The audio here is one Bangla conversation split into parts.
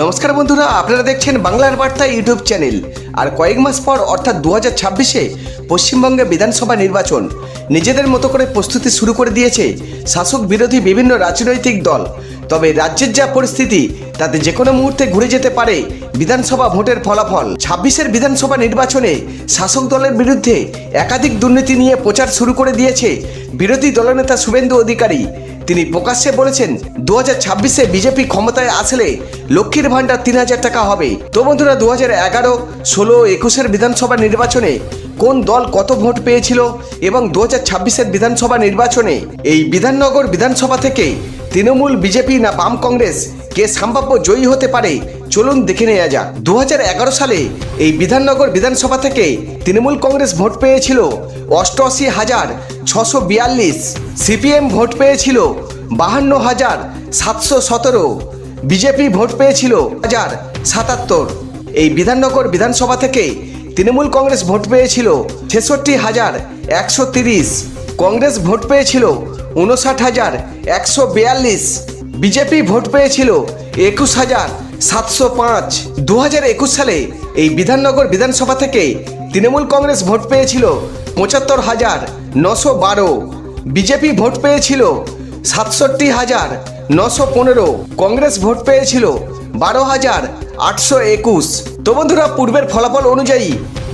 নমস্কার বন্ধুরা, আপনারা দেখছেন বাংলার বার্তা ইউটিউব চ্যানেল। আর কয়েক মাস পর, অর্থাৎ দু হাজার ছাব্বিশে পশ্চিমবঙ্গে বিধানসভা নির্বাচন। নিজেদের মতো করে প্রস্তুতি শুরু করে দিয়েছে শাসক বিরোধী বিভিন্ন রাজনৈতিক দল। তবে রাজ্যের যা পরিস্থিতি, তাতে যে কোনো মুহূর্তে ঘুরে যেতে পারে বিধানসভা ভোটের ফলাফল। ছাব্বিশের বিধানসভা নির্বাচনে শাসক দলের বিরুদ্ধে একাধিক দুর্নীতি নিয়ে প্রচার শুরু করে দিয়েছে বিরোধী দলনেতা শুভেন্দু অধিকারী। তিনি প্রকাশ্যে বলেছেন, দু হাজার ছাব্বিশে বিজেপি ক্ষমতায় আসলে লক্ষ্মীর ভাণ্ডার তিন হাজার টাকা হবে। তো বন্ধুরা, দু হাজার এগারো, ষোলো, একুশের বিধানসভা নির্বাচনে কোন দল কত ভোট পেয়েছিল এবং দু হাজার ছাব্বিশের বিধানসভা নির্বাচনে এই বিধাননগর বিধানসভা থেকে তৃণমূল, বিজেপি না বাম কংগ্রেস? কে সম্ভাব্য জয়ী হতে পারে? চলুন দেখে নেওয়া যাক। দু হাজার এগারো সালে এই বিধাননগর বিধানসভা থেকে তৃণমূল কংগ্রেস ভোট পেয়েছিল অষ্টআশি হাজার ছশো বিয়াল্লিশ, সিপিএম ভোট পেয়েছিল বাহান্ন হাজার সাতশো সতেরো, বিজেপি ভোট পেয়েছিল হাজার সাতাত্তর। এই বিধাননগর বিধানসভা থেকে তৃণমূল কংগ্রেস ভোট পেয়েছিল ছেষট্টি হাজার একশো তিরিশ কংগ্রেস ভোট পেয়েছিল উনষাট হাজার একশো বিয়াল্লিশ। বিজেপি ভোট পেয়েছিল একুশ হাজার সাতশো পাঁচ। দু হাজার একুশ সালে এই বিধাননগর বিধানসভা থেকে তৃণমূল কংগ্রেস ভোট পেয়েছিল পঁচাত্তর হাজার নশো বারো। বিজেপি ভোট পেয়েছিল সাতষট্টি হাজার নশো পনেরো। কংগ্রেস ভোট পেয়েছিল বারো হাজার আটশো একুশ। তো বন্ধুরা, পূর্বের ফলাফল অনুযায়ী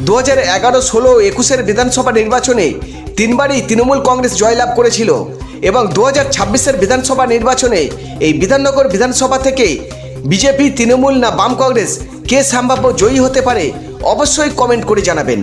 দু হাজার এগারো ষোলো একুশের বিধানসভা নির্বাচনে তিনবারই তৃণমূল কংগ্রেস জয়লাভ করেছিল এবং দু হাজার ছাব্বিশের বিধানসভা নির্বাচনে এই বিধাননগর বিধানসভা থেকে বিজেপি, তৃণমূল না বাম কংগ্রেস কে সম্ভাব্য জয়ী হতে পারে অবশ্যই কমেন্ট করে জানাবেন।